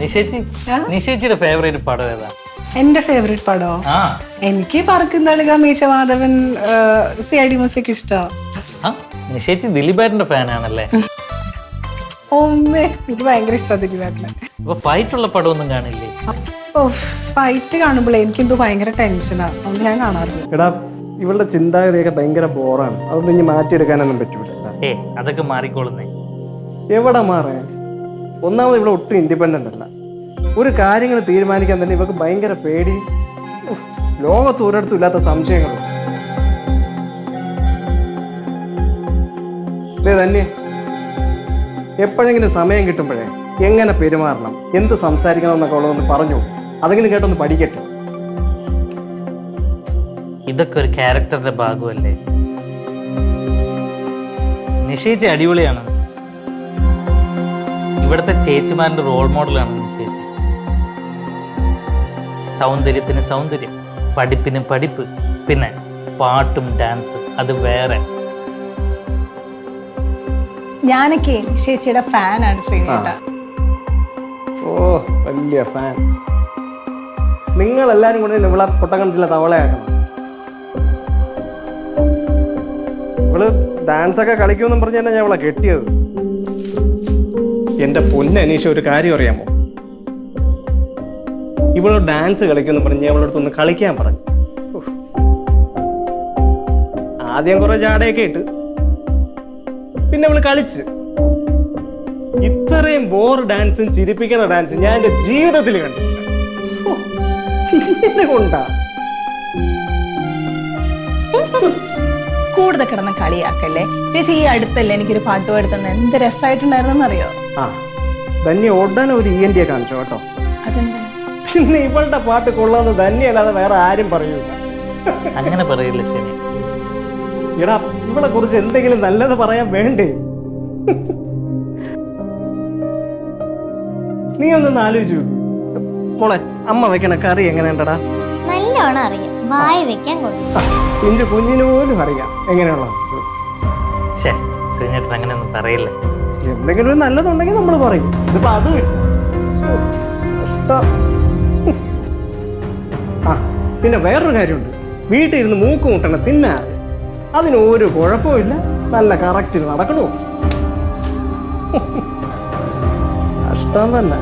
നിഷേച്ചി? നിഷേച്ചിയുടെ favourite പടം ഏതാ? എന്റെ ഫേവറേറ്റ് പടോ? ആ. എനിക്ക് Meesa Madhavan C I D music ഇഷ്ടം. നിഷേച്ചി ദിലീപേട്ടന്റെ ഫാനാണല്ലേ എനിക്ക് ഭയങ്കര ഇഷ്ടം ദിലീപേട്ടനെ. അപ്പൊ ഫൈറ്റ് ഉള്ള പടമൊന്നും കാണില്ലേ? ഓ ഫൈറ്റ് കാണുമ്പോഴേ എനിക്കെന്തോ ഭയങ്കര ടെൻഷനാണ് അതുകൊണ്ട് ഞാൻ കാണാറില്ല. എടാ ഇവളുടെ ചിന്താഗതിയൊക്കെ ഭയങ്കര ബോറാണ് അതൊന്നും ഇനി മാറ്റിയെടുക്കാനൊന്നും പറ്റൂല. ഏ അതൊക്കെ മാറിക്കോളുന്നേ. എവിടെ മാറാൻ ഒന്നാമത് ഇവിടെ ഒട്ടും ഇൻഡിപെൻഡന്റ് അല്ല. ഒരു കാര്യങ്ങൾ തീരുമാനിക്കാൻ തന്നെ ഇവർക്ക് ഭയങ്കര പേടി. ലോകത്ത് ഒരിടത്തും ഇല്ലാത്ത സംശയങ്ങളുണ്ട് തന്നെ എപ്പോഴെങ്കിലും സമയം കിട്ടുമ്പോഴേ എങ്ങനെ പെരുമാറണം? എന്ത് സംസാരിക്കണം എന്നൊക്കെ ഉള്ളതൊന്ന് പറഞ്ഞു അതെങ്കിലും കേട്ടൊന്ന് പഠിക്കട്ടെ. ഇതൊക്കെ ഒരു ക്യാരക്ടറിന്റെ ഭാഗമല്ലേ? നിശ്ചയിച്ച അടിപൊളിയാണ്. ഇവിടുത്തെ ചേച്ചിമാരുടെ റോൾ മോഡലാണ് ചേച്ചി. സൗന്ദര്യത്തിന് സൗന്ദര്യം പഠിപ്പിന് പഠിപ്പ് പിന്നെ പാട്ടും ഡാൻസും അത് വേറെ. ഞാനൊക്കെ ചേച്ചിയുടെ ഫാനാണ് ശ്രീനേട്ട. ഓ വലിയ ഫാൻ നിങ്ങൾ എല്ലാരും കൂടെ ഇവളെ പൊട്ടക്കണ്ടില്ല തവളയാക്കണം ഇവൾ ഡാൻസ് ഒക്കെ കളിക്കുമെന്നും പറഞ്ഞു തന്നെ ഞാൻ ഇവളെ കെട്ടിയത്. എന്റെ പൊന്നനീഷ ഒരു കാര്യം അറിയാമോ? ഇവൾ ഡാൻസ് കളിക്കുമെന്ന് പറഞ്ഞ് അവളടുത്ത് ഇവളടുത്ത് ഒന്ന് കളിക്കാൻ പറഞ്ഞു. ആദ്യം കുറെ ചാടയൊക്കെ ഇട്ട്. പിന്നെ അവൾ കളിച്ച്. ഇത്രയും ബോർ ഡാൻസും ചിരിപ്പിക്കണ ഡാൻസും ഞാൻ എന്റെ ജീവിതത്തിൽ കണ്ടിട്ടുണ്ട് കൊണ്ടാ? കൂടുതൽ കിടന്ന് കളിയാക്കല്ലേ? ചേച്ചി ഈ അടുത്തല്ലേ എനിക്കൊരു പാട്ട് പാടുത്തുന്ന എന്ത് രസമായിട്ടുണ്ടായിരുന്നെന്ന് അറിയോ ആ ധന്യ ഉടനെ ഒരു ഇ എൻ ടിയെ കാണിച്ചു കേട്ടോ. പിന്നെ ഇവളുടെ പാട്ട് കൊള്ളാന്ന് ധന്യല്ലാതെ വേറെ ആരും പറയൂല. അങ്ങനെ പറയില്ല ശരി. എടാ ഇവളെ കുറിച്ച് എന്തെങ്കിലും നല്ലത് പറയാൻ വേണ്ടേ? നീ ഒന്നൊന്ന് ആലോചിച്ചു മോളെ അമ്മ വെക്കണ കറി എങ്ങനെയുണ്ടടാ? നല്ലോണം അറിയാം. വായ വെക്കാൻ കൊള്ളു. കുഞ്ഞിന് പോലും അറിയാം. എങ്ങനെയുള്ള ശ്രീനേട്ടൻ അങ്ങനെയൊന്നും പറയില്ല? എന്തെങ്കിലും നല്ലതുണ്ടെങ്കിൽ നമ്മൾ പറയും. ഇതിപ്പോ അത്. ആ പിന്നെ വേറൊരു കാര്യമുണ്ട്. വീട്ടിൽ ഇരുന്ന് മൂക്ക് മുട്ടണ തിന്നാ അതിന് ഒരു കുഴപ്പമില്ല നല്ല കറക്റ്റ് നടക്കണോ? കഷ്ടം തന്നെ.